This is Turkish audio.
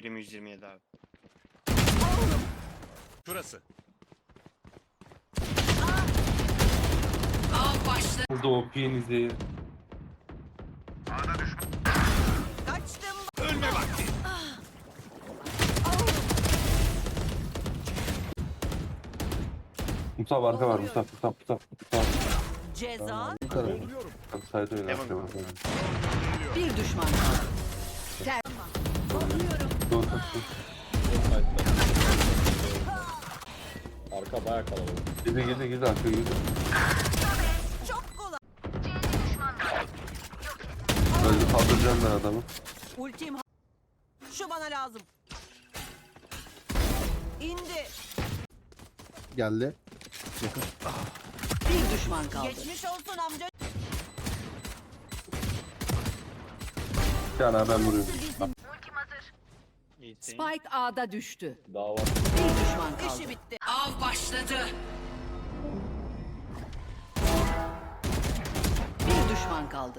Birim 127 abi. Şurası. Av başladı. Burada OP'nin izleyi. Kaçtım. Ölme vakti. Musab arka var Musab Musab Musab. Musab. Ceza. Yukarı. Sayda. Devam. Bir düşman kaldı. Doğru Bayağı kalabalık. Girdi girdi girdi arka girdi. Çok kolay. Öldü kaldıracağım ben adamı. Ultim. ha- Şu bana lazım. İndi. Geldi. Bir düşman kaldı. Geçmiş olsun amca. Bir tane ben vuruyorum. İyi. Spike A'da düştü. Daha var. Bir düşman kaldı. İşi bitti. Başladı. Bir düşman kaldı.